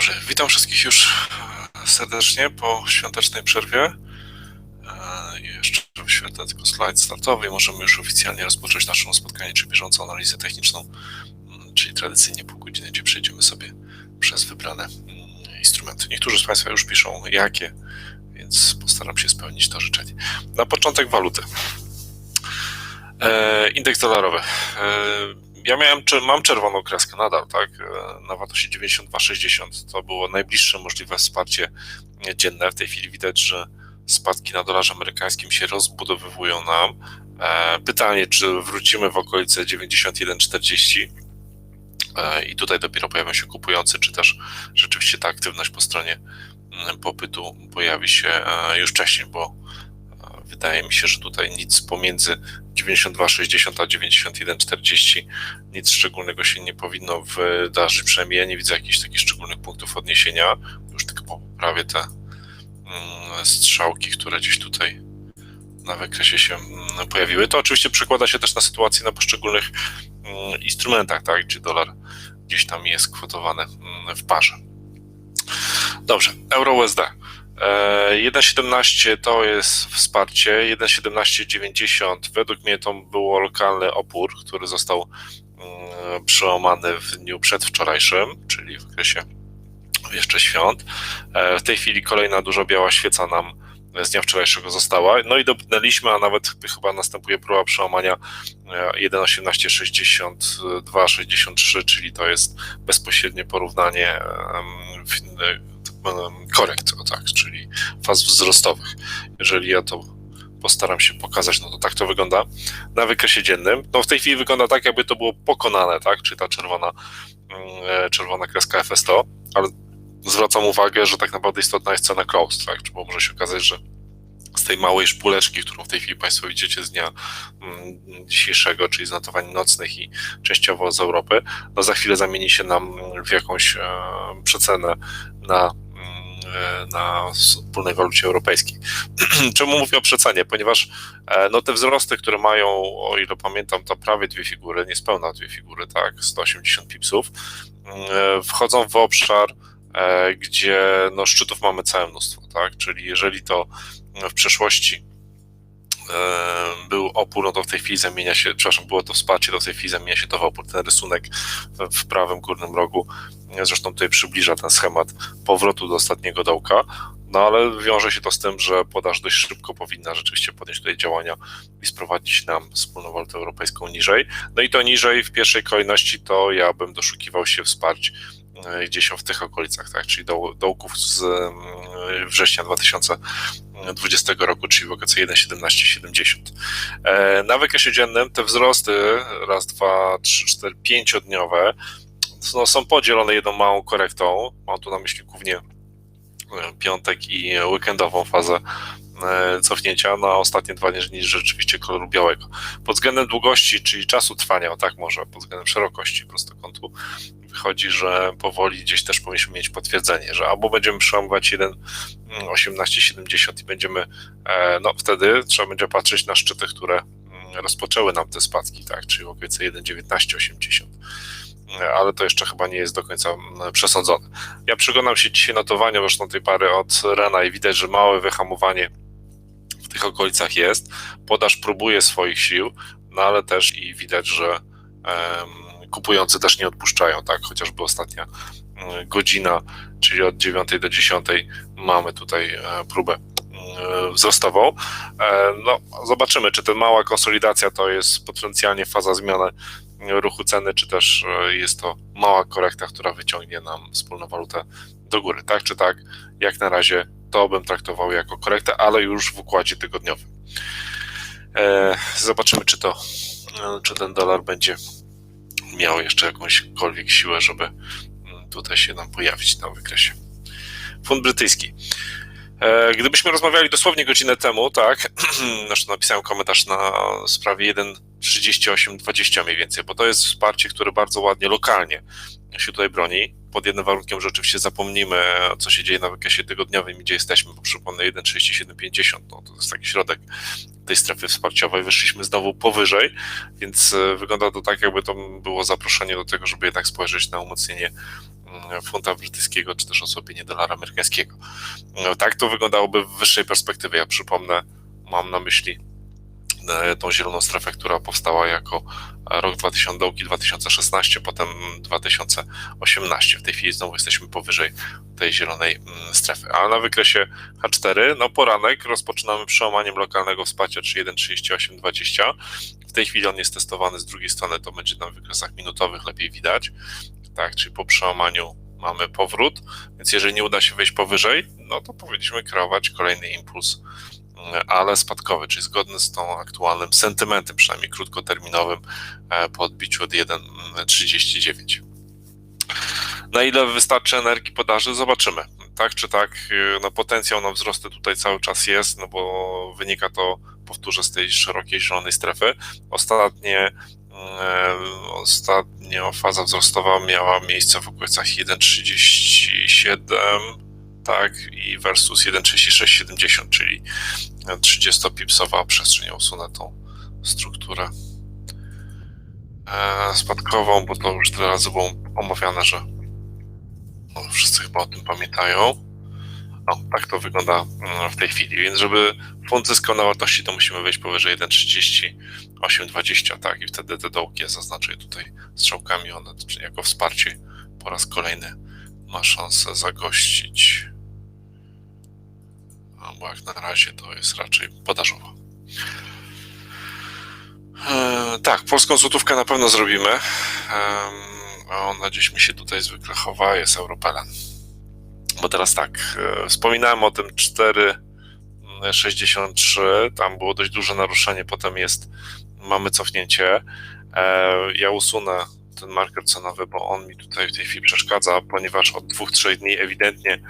Dobrze, witam wszystkich już e, serdecznie po świątecznej przerwie. E, Jeszcze wyświetlę tylko slajd startowy i możemy już oficjalnie rozpocząć naszą spotkanie czy bieżącą analizę techniczną, mm, czyli tradycyjnie pół godziny, gdzie przejdziemy sobie przez wybrane mm, instrumenty. Niektórzy z Państwa już piszą jakie, więc postaram się spełnić to życzenie. Na początek waluty. E, Indeks dolarowy. E, Ja miałem, mam czerwoną kreskę nadal, tak, e, na wartości 92,60. To było najbliższe możliwe wsparcie dzienne. W tej chwili widać, że spadki na dolarze amerykańskim się rozbudowywują nam. E, Pytanie, czy wrócimy w okolice 91,40 E, i tutaj dopiero pojawią się kupujący, czy też rzeczywiście ta aktywność po stronie popytu pojawi się e, już wcześniej, bo e, wydaje mi się, że tutaj nic pomiędzy 92,60 a 91,40 nic szczególnego się nie powinno wydarzyć, przynajmniej ja nie widzę jakichś takich szczególnych punktów odniesienia, już tylko poprawię te mm, strzałki, które gdzieś tutaj na wykresie się mm, pojawiły. To oczywiście przekłada się też na sytuację na poszczególnych mm, instrumentach, tak, gdzie dolar gdzieś tam jest kwotowany w parze. Dobrze, euro USD. E, 1,17 to jest wsparcie, 1,1790 według mnie to było lokalny opór, który został mm, przełamany w dniu przedwczorajszym, czyli w okresie jeszcze świąt. E, W tej chwili kolejna dużo biała świeca nam z dnia wczorajszego została. No i dotknęliśmy, a nawet chyba następuje próba przełamania e, 1,1862-63, czyli to jest bezpośrednie porównanie korekt, o tak, czyli faz wzrostowych. Jeżeli ja to postaram się pokazać, no to tak to wygląda na wykresie dziennym. No w tej chwili wygląda tak, jakby to było pokonane, tak, czyli ta czerwona, mm, e, czerwona kreska FS100, ale zwracam uwagę, że tak naprawdę istotna jest cena close, tak? Bo może się okazać, że z tej małej szpuleczki, którą w tej chwili Państwo widzicie z dnia mm, dzisiejszego, czyli z notowań nocnych i częściowo z Europy, no za chwilę zamieni się nam w jakąś e, przecenę na na wspólnej walucie europejskiej. Czemu mówię o przecenie? Ponieważ e, no, te wzrosty, które mają, o ile pamiętam, to prawie dwie figury, niespełna dwie figury, tak, 180 pipsów, mm, wchodzą w obszar e, gdzie no, szczytów mamy całe mnóstwo, tak? Czyli jeżeli to w przeszłości e, był opór, no to w tej chwili zamienia się, przepraszam, było to wsparcie, to w tej chwili zamienia się to w opór. Ten rysunek w prawym górnym rogu e, zresztą tutaj przybliża ten schemat powrotu do ostatniego dołka, no ale wiąże się to z tym, że podaż dość szybko powinna rzeczywiście podjąć tutaj działania i sprowadzić nam wspólną walutę europejską niżej. No i to niżej w pierwszej kolejności to ja bym doszukiwał się wsparć e, gdzieś w tych okolicach, tak, czyli do, dołków z września 2000 20 roku, czyli wakacyjne 1770. E, na wykresie dziennym te wzrosty, raz, dwa, trzy, cztery, pięciodniowe, no, są podzielone jedną małą korektą. Mam tu na myśli głównie e, piątek i weekendową fazę cofnięcia na ostatnie dwa dni niż rzeczywiście koloru białego. Pod względem długości, czyli czasu trwania, tak może, pod względem szerokości prostokątu, wychodzi, że powoli gdzieś też powinniśmy mieć potwierdzenie, że albo będziemy przełamywać 1,1870 i będziemy, e, no wtedy trzeba będzie patrzeć na szczyty, które mm, rozpoczęły nam te spadki, tak, czyli w okolicy 1,1980 E, ale to jeszcze chyba nie jest do końca mm, przesądzone. Ja przyglądam się dzisiaj notowaniom zresztą tej pary od Rena i widać, że małe wyhamowanie tych okolicach jest. Podaż próbuje swoich sił, no ale też i widać, że kupujący też nie odpuszczają, tak? Chociażby ostatnia mm, godzina, czyli od 9 do 10 mamy tutaj e, próbę mm, wzrostową. E, No, zobaczymy, czy ta mała konsolidacja to jest potencjalnie faza zmiany ruchu ceny, czy też e, jest to mała korekta, która wyciągnie nam wspólną walutę do góry. Tak czy tak, jak na razie to bym traktował jako korektę, ale już w układzie tygodniowym. E, Zobaczymy, czy to, e, czy ten dolar będzie miał jeszcze jakąśkolwiek siłę, żeby mm, tutaj się nam pojawić na wykresie. Fund brytyjski. Gdybyśmy rozmawiali dosłownie godzinę temu, tak, zresztą napisałem komentarz na sprawie 1.38.20 mniej więcej, bo to jest wsparcie, które bardzo ładnie, lokalnie się tutaj broni, pod jednym warunkiem, że oczywiście zapomnimy, co się dzieje na wykresie tygodniowym, gdzie jesteśmy, bo przypomnę 1.37.50, no to jest taki środek tej strefy wsparciowej, wyszliśmy znowu powyżej, więc e, wygląda to tak, jakby to było zaproszenie do tego, żeby jednak spojrzeć na umocnienie mm, funta brytyjskiego, czy też osłabienie dolara amerykańskiego. No, tak to wyglądałoby w wyższej perspektywie. Ja przypomnę, mam na myśli tą zieloną strefę, która powstała jako rok 2000, dołki 2016, potem 2018. W tej chwili znowu jesteśmy powyżej tej zielonej mm, strefy. A na wykresie H4, no poranek rozpoczynamy przełamaniem lokalnego wsparcia 3.1.38.20. W tej chwili on jest testowany z drugiej strony, to będzie na wykresach minutowych lepiej widać. Tak, czyli po przełamaniu mamy powrót, więc jeżeli nie uda się wejść powyżej, no to powinniśmy kreować kolejny impuls, ale spadkowy, czyli zgodny z tą aktualnym sentymentem, przynajmniej krótkoterminowym e, po odbiciu od 1,39. Na ile wystarczy energii podaży, zobaczymy. Tak czy tak, y, no potencjał na wzrosty tutaj cały czas jest, no bo wynika to, powtórzę, z tej szerokiej zielonej strefy. Ostatnie e, Ostatnio faza wzrostowa miała miejsce w okolicach 1,37, tak, i versus 1,3670, czyli 30-pipsowa przestrzeń. Ja usunę tą strukturę e, spadkową, bo to już tyle razy było omawiane, że no, wszyscy chyba o tym pamiętają. No, tak to wygląda mm, w tej chwili. Więc żeby fund zyskał na wartości, to musimy wejść powyżej 1,3820, tak? I wtedy te dołki, zaznaczę tutaj strzałkami, one jako wsparcie po raz kolejny ma szansę zagościć. A bo jak na razie to jest raczej podażowo. E, tak, polską złotówkę na pewno zrobimy. E, ona gdzieś mi się tutaj zwykle chowa, jest Europelen. Bo teraz tak, e, wspominałem o tym 4,63, tam było dość duże naruszenie, potem jest, mamy cofnięcie. E, ja usunę ten marker cenowy, bo on mi tutaj w tej chwili przeszkadza, ponieważ od dwóch, trzech dni ewidentnie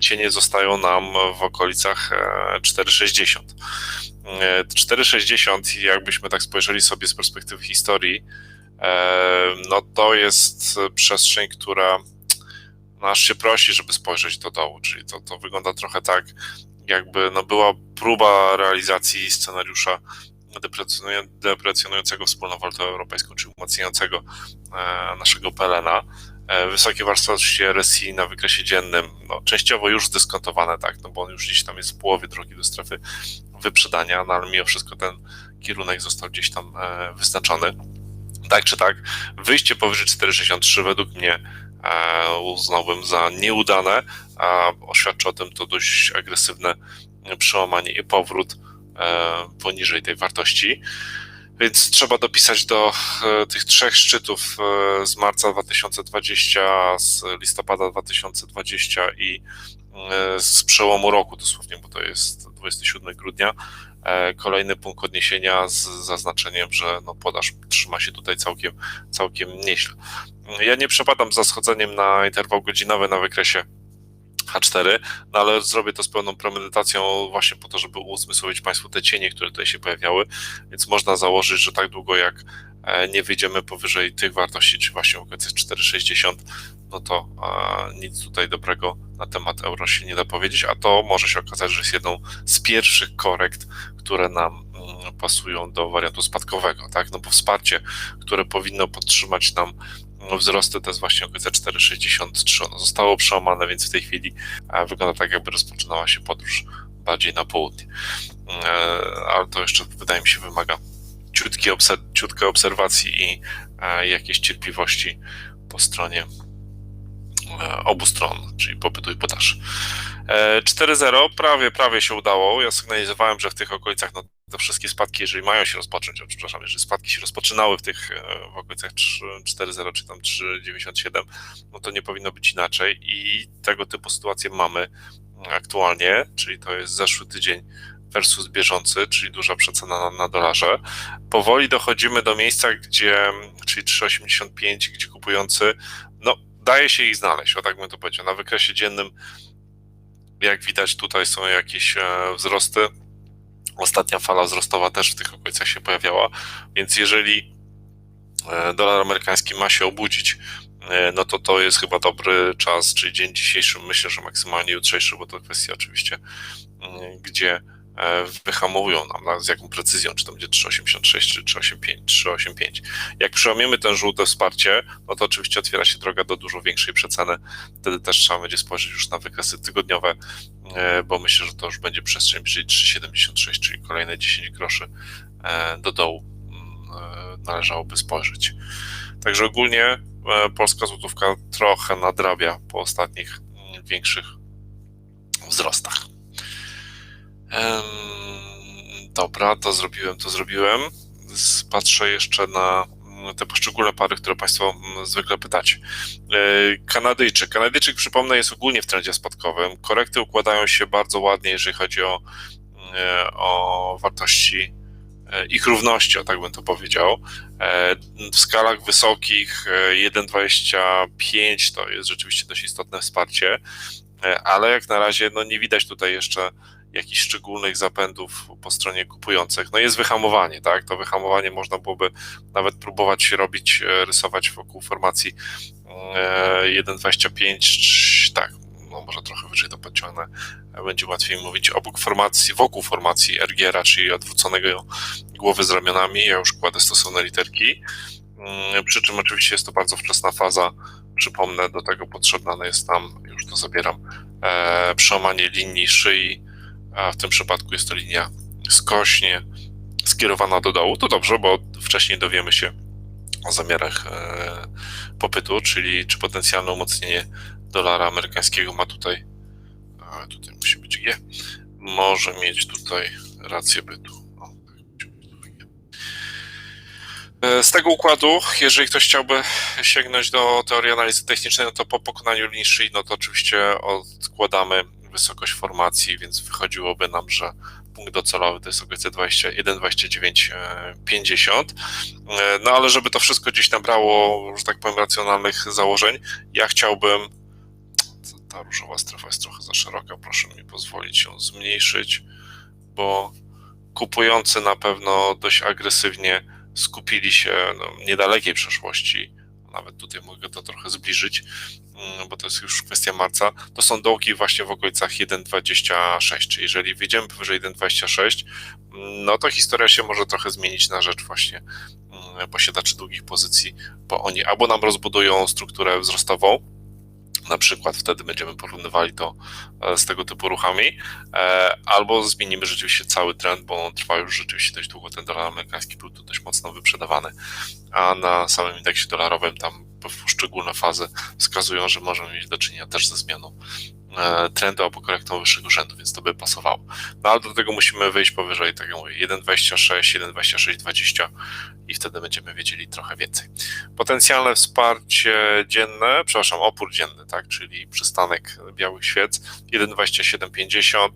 cienie zostają nam w okolicach 4,60. E, 4,60, jakbyśmy tak spojrzeli sobie z perspektywy historii, no to jest przestrzeń, która no aż się prosi, żeby spojrzeć do dołu, czyli to, to wygląda trochę tak, jakby no była próba realizacji scenariusza deprecjonującego wspólną walutę europejską, czy umacniającego e, naszego PLN-a. E, wysokie wartości RSI na wykresie dziennym, no, częściowo już zdyskontowane, tak, no bo on już gdzieś tam jest w połowie drogi do strefy wyprzedania, no ale mimo wszystko ten kierunek został gdzieś tam e, wyznaczony. Tak czy tak, wyjście powyżej 4,63 według mnie uznałbym za nieudane, a oświadczy o tym to dość agresywne przełamanie i powrót poniżej tej wartości. Więc trzeba dopisać do e, tych trzech szczytów z marca 2020, z listopada 2020 i z przełomu roku dosłownie, bo to jest 27 grudnia, kolejny punkt odniesienia z zaznaczeniem, że no podaż trzyma się tutaj całkiem, całkiem nieźle. Ja nie przepadam za schodzeniem na interwał godzinowy na wykresie H4, no ale zrobię to z pełną premedytacją właśnie po to, żeby uzmysłowić Państwu te cienie, które tutaj się pojawiały, więc można założyć, że tak długo jak e, nie wyjdziemy powyżej tych wartości, czy właśnie okolicy 4,60, no to nic tutaj dobrego na temat euro się nie da powiedzieć, a to może się okazać, że jest jedną z pierwszych korekt, które nam mm, pasują do wariantu spadkowego, tak? No bo wsparcie, które powinno podtrzymać nam no, wzrosty to jest właśnie okolice 4,63. Ono zostało przełamane, więc w tej chwili e, wygląda tak, jakby rozpoczynała się podróż bardziej na południe. E, ale to jeszcze wydaje mi się wymaga ciutkiej obser- ciutkiej obserwacji i e, jakiejś cierpliwości po stronie obu stron, czyli popytu i podaży. 4.0 prawie, prawie się udało. Ja sygnalizowałem, że w tych okolicach no, te wszystkie spadki, jeżeli mają się rozpocząć, o, przepraszam, jeżeli spadki się rozpoczynały w tych e, w okolicach 4.0 czy tam 3.97, no to nie powinno być inaczej i tego typu sytuacje mamy aktualnie, czyli to jest zeszły tydzień versus bieżący, czyli duża przecena na, na dolarze. Powoli dochodzimy do miejsca, gdzie, czyli 3,85, gdzie kupujący, no daje się ich znaleźć, o tak bym to powiedział. Na wykresie dziennym, jak widać, tutaj są jakieś e, wzrosty Ostatnia fala wzrostowa też w tych okolicach się pojawiała, więc jeżeli e, dolar amerykański ma się obudzić, e, no to to jest chyba dobry czas, czyli dzień dzisiejszy, myślę, że maksymalnie jutrzejszy, bo to kwestia oczywiście, mm, gdzie wyhamowują nam, na- z jaką precyzją, czy to będzie 386, czy 385, 385. Jak przełamiemy ten żółte wsparcie, no to oczywiście otwiera się droga do dużo większej przeceny. Wtedy też trzeba będzie spojrzeć już na wykresy tygodniowe, e, bo myślę, że to już będzie przestrzeń bliżej 3,76, czyli kolejne 10 groszy e, do dołu mm, e, należałoby spojrzeć. Także ogólnie e, polska złotówka trochę nadrabia po ostatnich mm, większych wzrostach. Dobra, to zrobiłem, to zrobiłem. Patrzę jeszcze na te poszczególne pary, które Państwo mm, zwykle pytacie. E, Kanadyjczyk. Kanadyjczyk, przypomnę, jest ogólnie w trendzie spadkowym. Korekty układają się bardzo ładnie, jeżeli chodzi o, e, o wartości e, ich równości, o tak bym to powiedział. W skalach wysokich e, 1,25 to jest rzeczywiście dość istotne wsparcie, ale jak na razie no nie widać tutaj jeszcze jakichś szczególnych zapędów po stronie kupujących. No jest wyhamowanie, tak? To wyhamowanie można byłoby nawet próbować robić, e, rysować wokół formacji e, 1,25, tak, no może trochę wyżej to podciągnę, e, będzie łatwiej mówić obok formacji, wokół formacji RGR-a, czyli odwróconego głowy z ramionami, ja już kładę stosowne literki, Mm, przy czym oczywiście jest to bardzo wczesna faza, przypomnę, do tego potrzebna jest nam, już to zabieram, e, przełamanie linii szyi, a w tym przypadku jest to linia skośnie skierowana do dołu. To dobrze, bo wcześniej dowiemy się o zamiarach e, popytu, czyli czy potencjalne umocnienie dolara amerykańskiego ma tutaj, a tutaj musi być G, może mieć tutaj rację bytu. Tak. E, Z tego układu, jeżeli ktoś chciałby sięgnąć do teorii analizy technicznej, no to po pokonaniu linii szyi, no to oczywiście odkładamy wysokość formacji, więc wychodziłoby nam, że punkt docelowy to jest okolice 20 1,2950. E, No ale żeby to wszystko gdzieś nabrało, że tak powiem, racjonalnych założeń, ja chciałbym. Ta różowa strefa jest trochę za szeroka, proszę mi pozwolić ją zmniejszyć, bo kupujący na pewno dość agresywnie skupili się no, niedalekiej przeszłości. Nawet tutaj mogę to trochę zbliżyć, mm, bo to jest już kwestia marca. To są dołki właśnie w okolicach 1,26. Czyli jeżeli wyjdziemy powyżej 1,26, no to historia się może trochę zmienić na rzecz właśnie mm, posiadaczy długich pozycji, bo oni albo nam rozbudują strukturę wzrostową, na przykład wtedy będziemy porównywali to e, z tego typu ruchami, e, albo zmienimy rzeczywiście cały trend, bo on trwa już rzeczywiście dość długo, ten dolar amerykański był tu dość mocno wyprzedawany, a na samym indeksie dolarowym tam poszczególne fazy wskazują, że możemy mieć do czynienia też ze zmianą e, trendu albo korektą wyższego rzędu, więc to by pasowało. No ale do tego musimy wyjść powyżej, tak jak mówię, 1,26, 1,2620 i wtedy będziemy wiedzieli trochę więcej. Potencjalne wsparcie dzienne, przepraszam, opór dzienny, tak, czyli przystanek białych świec 1,2750,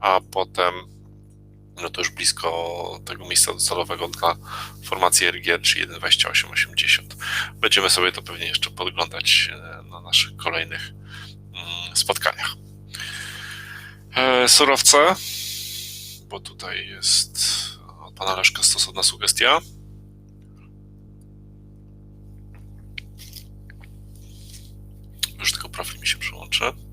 a potem no to już blisko tego miejsca docelowego dla formacji RG, czyli 1,2880. Będziemy sobie to pewnie jeszcze podglądać e, na naszych kolejnych mm, spotkaniach. E, Surowce, bo tutaj jest od pana Leszka stosowna sugestia. Już tylko profil mi się przyłączy.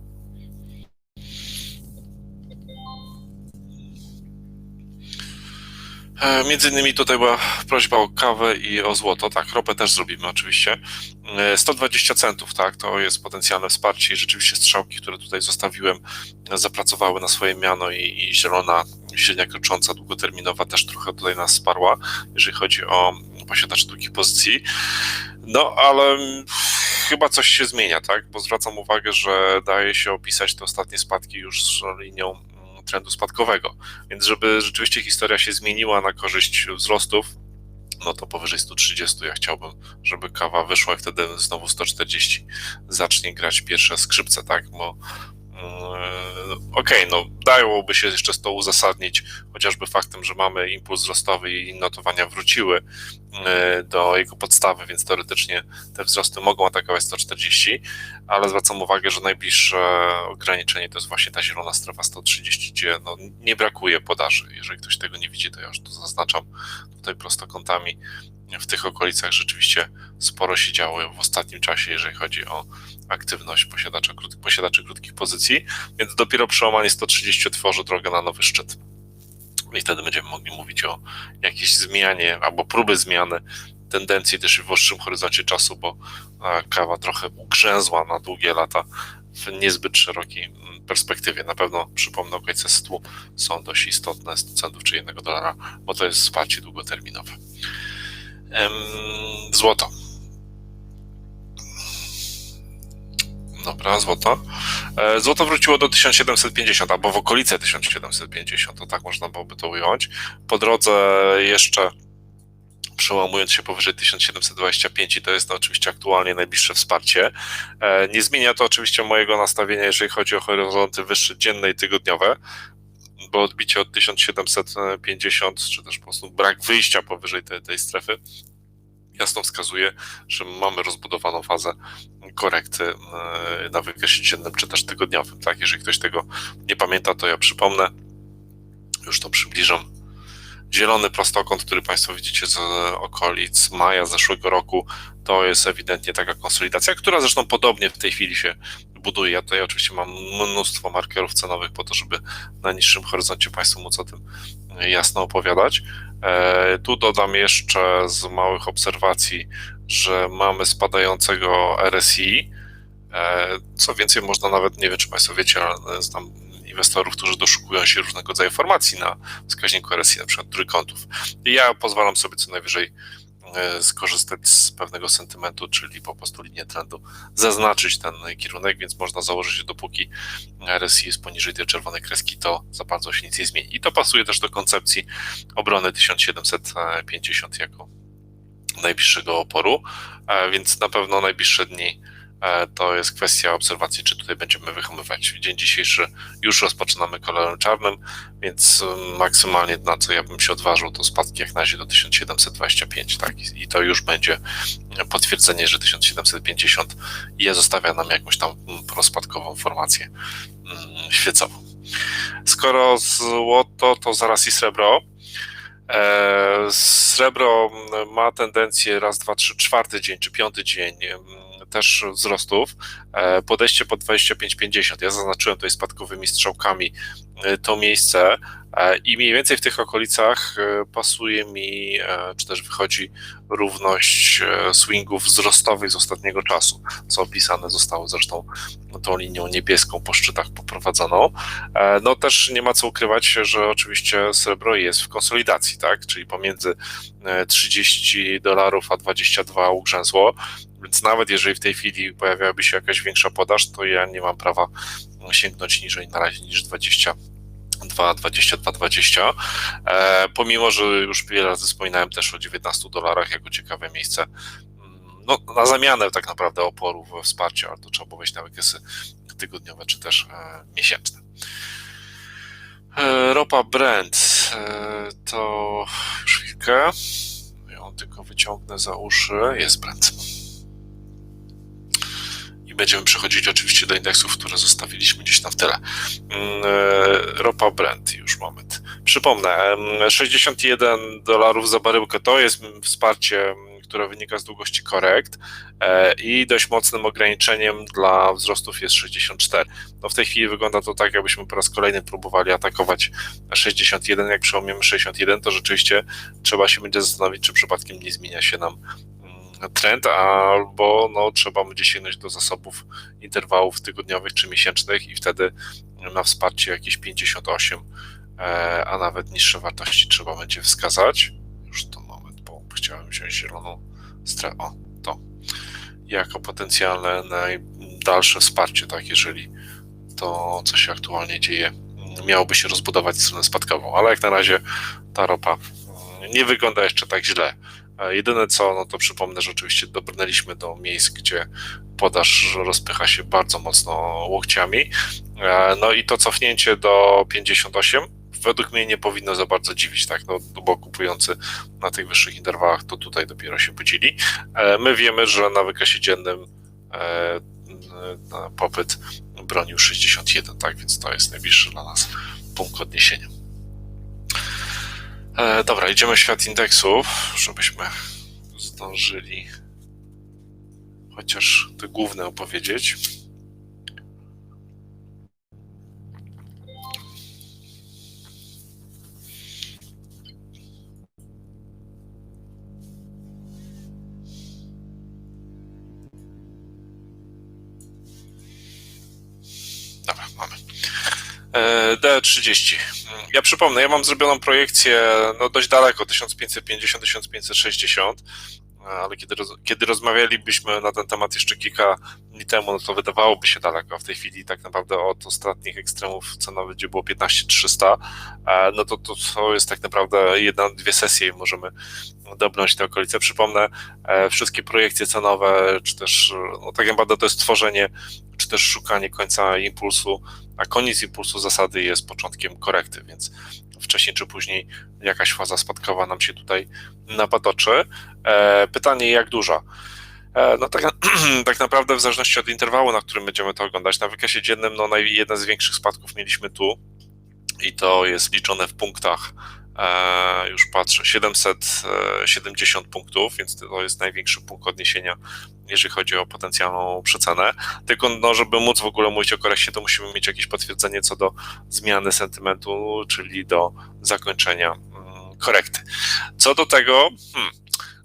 Między innymi tutaj była prośba o kawę i o złoto. Tak, ropę też zrobimy oczywiście. E, 120 centów, tak, to jest potencjalne wsparcie i rzeczywiście strzałki, które tutaj zostawiłem, e, zapracowały na swoje miano i, i zielona średnia krocząca, długoterminowa też trochę tutaj nas sparła, jeżeli chodzi o posiadaczy długich pozycji. No, ale chyba coś się zmienia, tak, bo zwracam uwagę, że daje się opisać te ostatnie spadki już z linią trendu spadkowego. Więc żeby rzeczywiście historia się zmieniła na korzyść wzrostów, no to powyżej 130 ja chciałbym, żeby kawa wyszła i wtedy znowu 140 zacznie grać pierwsze skrzypce, tak, bo yy, okej, no dałoby się jeszcze to uzasadnić chociażby faktem, że mamy impuls wzrostowy i notowania wróciły yy, do jego podstawy, więc teoretycznie te wzrosty mogą atakować 140, ale zwracam uwagę, że najbliższe ograniczenie to jest właśnie ta zielona strefa 130, gdzie no, nie brakuje podaży. Jeżeli ktoś tego nie widzi, to ja już to zaznaczam tutaj prostokątami. W tych okolicach rzeczywiście sporo się działo w ostatnim czasie, jeżeli chodzi o aktywność posiadaczy, posiadaczy krótkich pozycji, więc dopiero przełamanie 130 tworzy drogę na nowy szczyt. I wtedy będziemy mogli mówić o jakiejś zmianie albo próby zmiany tendencji też w dłuższym horyzoncie czasu, bo e, kawa trochę ugrzęzła na długie lata w niezbyt szerokiej mm, perspektywie. Na pewno, przypomnę, okolice 100 są dość istotne, 100 centów czy 1 dolara, bo to jest wsparcie długoterminowe. Złoto. Dobra, złoto. E, Złoto wróciło do 1750, albo w okolice 1750, to tak można byłoby to ująć. Po drodze jeszcze przełamując się powyżej 1725 i to jest no, oczywiście aktualnie najbliższe wsparcie. E, Nie zmienia to oczywiście mojego nastawienia, jeżeli chodzi o horyzonty wyższe dzienne i tygodniowe, bo odbicie od 1750, czy też po prostu brak wyjścia powyżej tej, tej strefy, jasno wskazuje, że mamy rozbudowaną fazę korekty e, na wykresie dziennym, czy też tygodniowym. Tak? Jeżeli ktoś tego nie pamięta, to ja przypomnę, już to przybliżam. Zielony prostokąt, który Państwo widzicie z okolic maja zeszłego roku, to jest ewidentnie taka konsolidacja, która zresztą podobnie w tej chwili się buduje. Ja tutaj oczywiście mam mnóstwo markerów cenowych po to, żeby na niższym horyzoncie Państwu móc o tym jasno opowiadać. E, Tu dodam jeszcze z małych obserwacji, że mamy spadającego RSI. E, Co więcej, można nawet, nie wiem czy Państwo wiecie, ale znam inwestorów, którzy doszukują się różnego rodzaju formacji na wskaźniku RSI, na przykład trójkątów. I ja pozwalam sobie co najwyżej e, skorzystać z pewnego sentymentu, czyli po prostu linię trendu, zaznaczyć ten kierunek, więc można założyć, że dopóki RSI jest poniżej tej czerwonej kreski, to za bardzo się nic nie zmieni. I to pasuje też do koncepcji obrony 1750 jako najbliższego oporu, więc na pewno najbliższe dni to jest kwestia obserwacji, czy tutaj będziemy wyhamować. Dzień dzisiejszy już rozpoczynamy kolorem czarnym, więc mm, maksymalnie na co ja bym się odważył, to spadki jak na razie do 1725, tak? I- to już będzie potwierdzenie, że 1750 je zostawia nam jakąś tam mm, prospadkową formację mm, świecową. Skoro złoto, to zaraz i srebro. E, Srebro ma tendencję raz, dwa, trzy, czwarty dzień czy piąty dzień też wzrostów. E, Podejście pod 25,50. Ja zaznaczyłem tutaj spadkowymi strzałkami e, to miejsce e, i mniej więcej w tych okolicach pasuje mi, czy też wychodzi równość swingów wzrostowych z ostatniego czasu, co opisane zostało zresztą tą linią niebieską po szczytach poprowadzoną. No też nie ma co ukrywać, że oczywiście srebro jest w konsolidacji, tak? Czyli pomiędzy e, 30 dolarów a 22 ugrzęzło, więc nawet jeżeli w tej chwili pojawiałaby się jakaś większa podaż, to ja nie mam prawa sięgnąć niżej na razie niż 22, 22, 20. E, pomimo, że już wiele razy wspominałem też o 19 dolarach jako ciekawe miejsce mm, no, na zamianę tak naprawdę oporu we wsparciu, ale to trzeba było wejść na wykresy tygodniowe czy też e, miesięczne. E, ropa Brent e, to już chwilkę. Ją tylko wyciągnę za uszy. Jest Brent. Będziemy przechodzić oczywiście do indeksów, które zostawiliśmy gdzieś tam w tyle. Mm, e, Ropa Brent, już moment. Przypomnę, em, 61 dolarów za baryłkę to jest wsparcie, które wynika z długości korekt e, i dość mocnym ograniczeniem dla wzrostów jest 64. No w tej chwili wygląda to tak, jakbyśmy po raz kolejny próbowali atakować 61. Jak przełomiemy 61, to rzeczywiście trzeba się będzie zastanowić, czy przypadkiem nie zmienia się nam trend, albo no, trzeba będzie sięgnąć do zasobów interwałów tygodniowych czy miesięcznych i wtedy na wsparcie jakieś 58, e, a nawet niższe wartości trzeba będzie wskazać. Już to moment, bo chciałem wziąć zieloną strefę. O, to. Jako potencjalne najdalsze wsparcie, tak, jeżeli to, co się aktualnie dzieje, miałoby się rozbudować stronę spadkową, ale jak na razie ta ropa nie wygląda jeszcze tak źle. Jedyne co, no to przypomnę, że oczywiście dobrnęliśmy do miejsc, gdzie podaż rozpycha się bardzo mocno łokciami. E, No i to cofnięcie do 58 według mnie nie powinno za bardzo dziwić, tak? No, bo kupujący na tych wyższych interwałach to tutaj dopiero się budzili. E, My wiemy, że na wykresie dziennym e, popyt bronił 61, tak? Więc to jest najbliższy dla nas punkt odniesienia. E, Dobra, idziemy w świat indeksów, żebyśmy zdążyli chociaż te główne opowiedzieć. D30. Ja przypomnę, ja mam zrobioną projekcję no, dość daleko, 1550-1560, ale kiedy, roz, kiedy rozmawialibyśmy na ten temat jeszcze kilka dni temu, no to wydawałoby się daleko. W tej chwili tak naprawdę od ostatnich ekstremów cenowych, gdzie było 15300, no to, to, to jest tak naprawdę jedna, dwie sesje i możemy dobrnąć te okolice. Przypomnę, e, wszystkie projekcje cenowe, czy też, no tak naprawdę to jest tworzenie, czy też szukanie końca impulsu, a koniec impulsu zasady jest początkiem korekty, więc wcześniej czy później jakaś faza spadkowa nam się tutaj napatoczy. E, pytanie, jak duża? E, no tak, tak naprawdę w zależności od interwału, na którym będziemy to oglądać, na wykazie dziennym no, jeden z większych spadków mieliśmy tu i to jest liczone w punktach E, już patrzę, 770 punktów, więc to jest największy punkt odniesienia, jeżeli chodzi o potencjalną przecenę. Tylko, no, żeby móc w ogóle mówić o korekcie, to musimy mieć jakieś potwierdzenie co do zmiany sentymentu, czyli do zakończenia mm, korekty. Co do tego, hmm,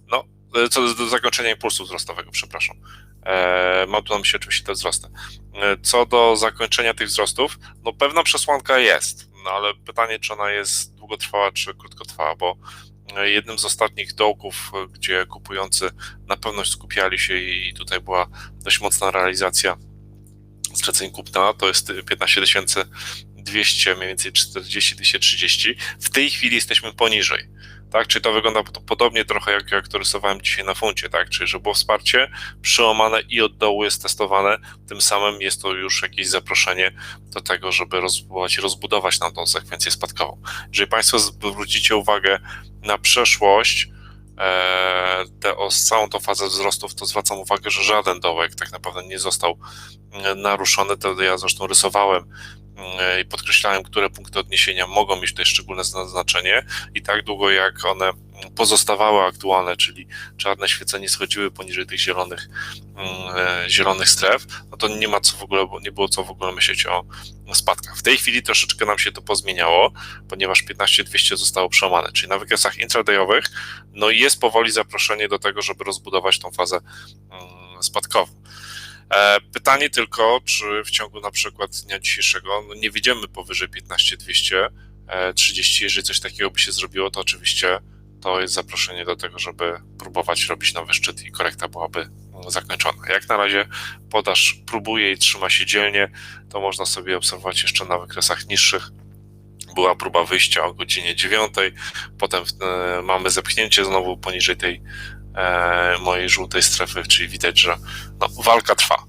no, co do, zakończenia impulsu wzrostowego, przepraszam. E, mam tu na myśli oczywiście te wzrosty. E, co do zakończenia tych wzrostów, no pewna przesłanka jest, no ale pytanie, czy ona jest długotrwała czy krótkotrwała, bo e, jednym z ostatnich dołków, e, gdzie kupujący na pewno skupiali się i tutaj była dość mocna realizacja zleceń kupna, to jest 15 200, mniej więcej 40 30. W tej chwili jesteśmy poniżej tak? Czyli to wygląda podobnie trochę jak, jak to rysowałem dzisiaj na funcie, tak? Czyli, że było wsparcie przełamane i od dołu jest testowane, tym samym jest to już jakieś zaproszenie do tego, żeby rozbudować, rozbudować nam tą sekwencję spadkową. Jeżeli Państwo zwrócicie uwagę na przeszłość, te, o całą tą fazę wzrostów, to zwracam uwagę, że żaden dołek tak naprawdę nie został e, naruszony. To ja zresztą rysowałem i podkreślałem, które punkty odniesienia mogą mieć tutaj szczególne znaczenie i tak długo jak one pozostawały aktualne, czyli czarne świecenie schodziły poniżej tych zielonych, mm, e, zielonych stref, no to nie ma co w ogóle, nie było co w ogóle myśleć o spadkach. W tej chwili troszeczkę nam się to pozmieniało, ponieważ 15-200 zostało przełamane, czyli na wykresach intradayowych no jest powoli zaproszenie do tego, żeby rozbudować tą fazę mm, spadkową. E, pytanie tylko, czy w ciągu na przykład dnia dzisiejszego no nie wyjdziemy powyżej 15230. Jeżeli coś takiego by się zrobiło, to oczywiście to jest zaproszenie do tego, żeby próbować robić nowy szczyt i korekta byłaby zakończona. Jak na razie podaż próbuje i trzyma się dzielnie, to można sobie obserwować jeszcze na wykresach niższych. Była próba wyjścia o godzinie 9, potem e, mamy zepchnięcie znowu poniżej tej E, mojej żółtej strefy, czyli widać, że no, walka trwa.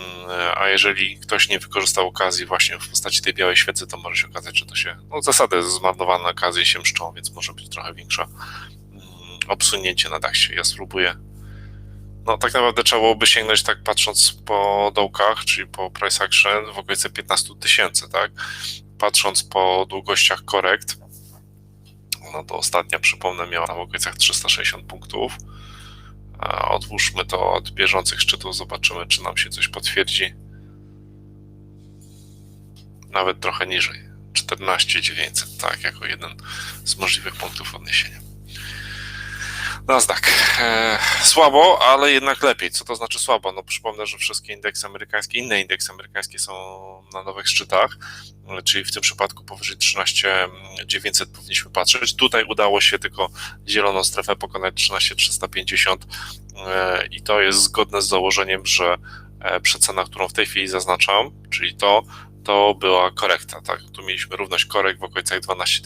Mm, a jeżeli ktoś nie wykorzystał okazji właśnie w postaci tej białej świecy, to może się okazać, że to się, no zasady zmarnowane okazje się mszczą, więc może być trochę większe mm, obsunięcie na dachsie. Ja spróbuję no tak naprawdę trzeba byłoby sięgnąć tak patrząc po dołkach, czyli po price action w okolicy 15 tysięcy, tak? Patrząc po długościach korekt, no to ostatnia, przypomnę, miała w okolicach 360 punktów. Odłóżmy to od bieżących szczytów, zobaczymy, czy nam się coś potwierdzi. Nawet trochę niżej. 14900, tak, jako jeden z możliwych punktów odniesienia. Nasdaq. E, słabo, ale jednak lepiej. Co to znaczy słabo? No przypomnę, że wszystkie indeksy amerykańskie, inne indeksy amerykańskie są na nowych szczytach, czyli w tym przypadku powyżej 13900 powinniśmy patrzeć. Tutaj udało się tylko zieloną strefę pokonać 13350 e, i to jest zgodne z założeniem, że e, przecena, którą w tej chwili zaznaczam, czyli to, to była korekta. Tak? Tu mieliśmy równość korekt w okolicach 12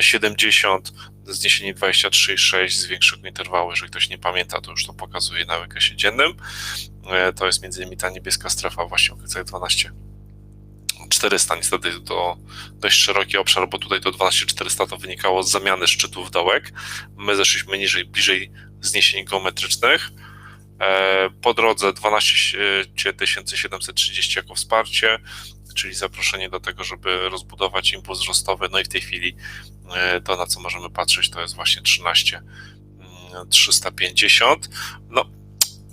070, zniesienie 23,6 z większego interwału. Jeżeli ktoś nie pamięta, to już to pokazuje na wykresie dziennym. E, to jest między innymi ta niebieska strefa właśnie w okolicach 12 400, niestety to dość szeroki obszar, bo tutaj to 12400 to wynikało z zamiany szczytów dołek. My zeszliśmy niżej, bliżej zniesień geometrycznych. E, po drodze 12730 jako wsparcie, czyli zaproszenie do tego, żeby rozbudować impuls wzrostowy. No i w tej chwili e, to, na co możemy patrzeć, to jest właśnie 13 350. No,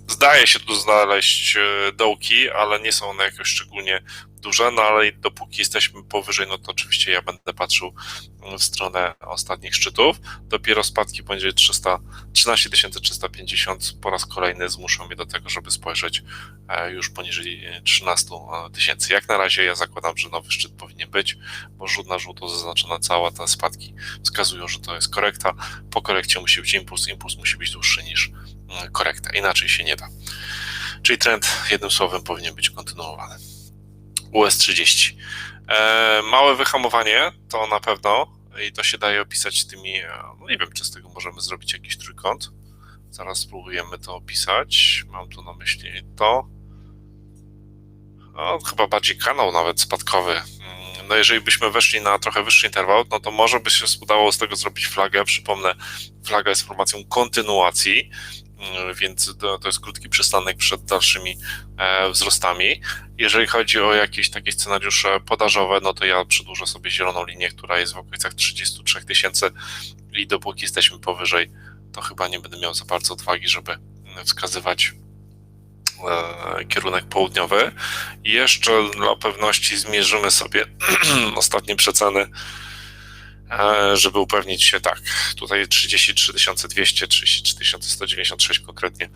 zdaje się tu znaleźć e, dołki, ale nie są one jakoś szczególnie duże, no ale dopóki jesteśmy powyżej, no to oczywiście ja będę patrzył w stronę ostatnich szczytów. Dopiero spadki poniżej 300, 13 350 po raz kolejny zmuszą mnie do tego, żeby spojrzeć e, już poniżej 13 tysięcy. Jak na razie ja zakładam, że nowy szczyt powinien być, bo rzut na żółto zaznaczona cała te spadki wskazują, że to jest korekta. Po korekcie musi być impuls, impuls musi być dłuższy niż korekta, inaczej się nie da. Czyli trend jednym słowem powinien być kontynuowany. US30. E, małe wyhamowanie to na pewno i to się daje opisać tymi, e, no nie wiem, czy z tego możemy zrobić jakiś trójkąt. Zaraz spróbujemy to opisać. Mam tu na myśli to. No, chyba bardziej kanał nawet spadkowy. Mm, No jeżeli byśmy weszli na trochę wyższy interwał, no to może by się udało z tego zrobić flagę. Przypomnę, flaga jest formacją kontynuacji, więc to, to jest krótki przystanek przed dalszymi e, wzrostami. Jeżeli chodzi o jakieś takie scenariusze podażowe, no to ja przedłużę sobie zieloną linię, która jest w okolicach 33 tysięcy i dopóki jesteśmy powyżej, to chyba nie będę miał za bardzo odwagi, żeby wskazywać e, kierunek południowy. I jeszcze dla pewności zmierzymy sobie ostatnie przeceny, żeby upewnić się tak. Tutaj 33 200, 33 196 konkretnie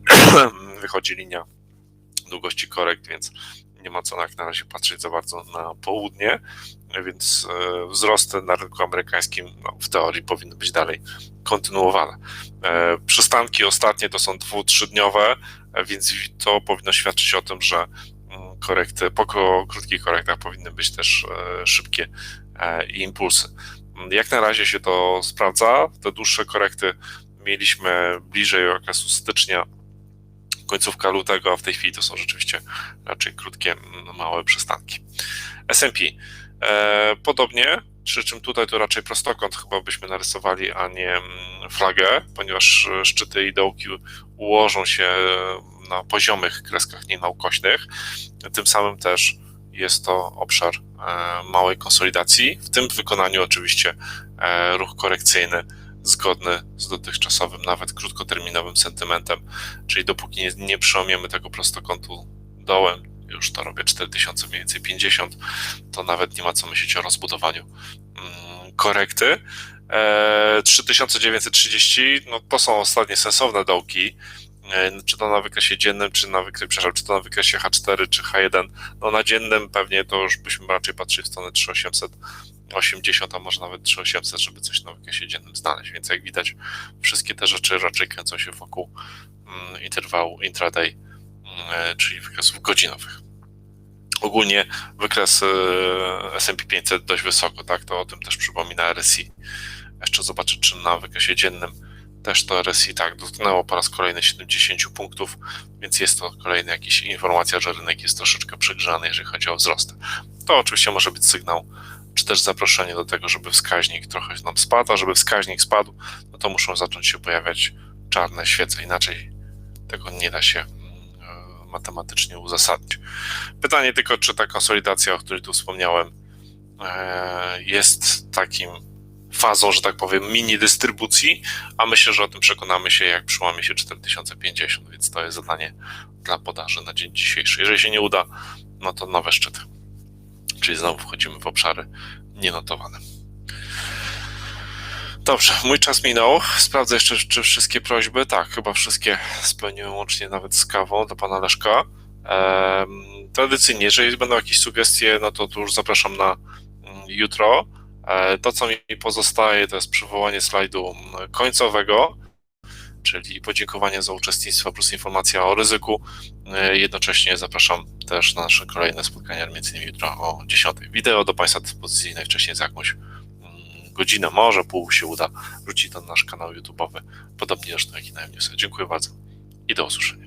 wychodzi linia długości korekt, więc nie ma co na razie patrzeć za bardzo na południe, więc e, wzrosty na rynku amerykańskim no, w teorii powinny być dalej kontynuowane. E, przystanki ostatnie to są dwu, trzydniowe, e, więc to powinno świadczyć o tym, że mm, korekty, po krótkich korektach powinny być też szybkie impulsy. Jak na razie się to sprawdza. Te dłuższe korekty mieliśmy bliżej okresu stycznia końcówka lutego, a w tej chwili to są rzeczywiście raczej krótkie, małe przystanki. S&P e, podobnie, przy czym tutaj to raczej prostokąt chyba byśmy narysowali, a nie flagę, ponieważ szczyty i dołki ułożą się na poziomych kreskach, nie na ukośnych. Tym samym też jest to obszar e, małej konsolidacji. W tym wykonaniu oczywiście e, ruch korekcyjny zgodny z dotychczasowym, nawet krótkoterminowym sentymentem, czyli dopóki nie, nie tego prostokątu dołem, już to robię 4000 mniej więcej 50, to nawet nie ma co myśleć o rozbudowaniu mm, korekty. E, 3930, no to są ostatnie sensowne dołki, e, czy to na wykresie dziennym, czy na wykresie, przepraszam, czy to na wykresie H4, czy H1, no na dziennym pewnie to już byśmy raczej patrzyli w stronę 3800, 80, a może nawet 3800, żeby coś na wykresie dziennym znaleźć. Więc jak widać, wszystkie te rzeczy raczej kręcą się wokół mm, interwału intraday, mm, czyli wykresów godzinowych. Ogólnie wykres y, S&P 500 dość wysoko, tak? To o tym też przypomina RSI. Jeszcze zobaczę, czy na wykresie dziennym też to RSI tak dotknęło po raz kolejny 70 punktów, więc jest to kolejna jakaś informacja, że rynek jest troszeczkę przegrzany, jeżeli chodzi o wzrost. To oczywiście może być sygnał czy też zaproszenie do tego, żeby wskaźnik trochę nam spadł, a żeby wskaźnik spadł, no to muszą zacząć się pojawiać czarne świece, inaczej tego nie da się e, matematycznie uzasadnić. Pytanie tylko, czy ta konsolidacja, o której tu wspomniałem, e, jest takim fazą, że tak powiem, mini dystrybucji, a myślę, że o tym przekonamy się, jak przyłamie się 4050, więc to jest zadanie dla podaży na dzień dzisiejszy. Jeżeli się nie uda, no to nowe szczyty czyli znowu wchodzimy w obszary nienotowane. Dobrze, mój czas minął. Sprawdzę jeszcze, czy wszystkie prośby. Tak, chyba wszystkie spełniłem łącznie nawet z kawą do pana Leszka. tradycyjnie, jeżeli będą jakieś sugestie, no to tu już zapraszam na mm, jutro. E, to, co mi pozostaje, to jest przywołanie slajdu mm, końcowego czyli podziękowanie za uczestnictwo plus informacja o ryzyku. E, jednocześnie zapraszam też na nasze kolejne spotkania, innymi jutro o 10. Wideo do Państwa dyspozycji najwcześniej za jakąś mm, godzinę, może pół się uda to na nasz kanał YouTube'owy, podobnie zresztą jak i na. Dziękuję bardzo i do usłyszenia.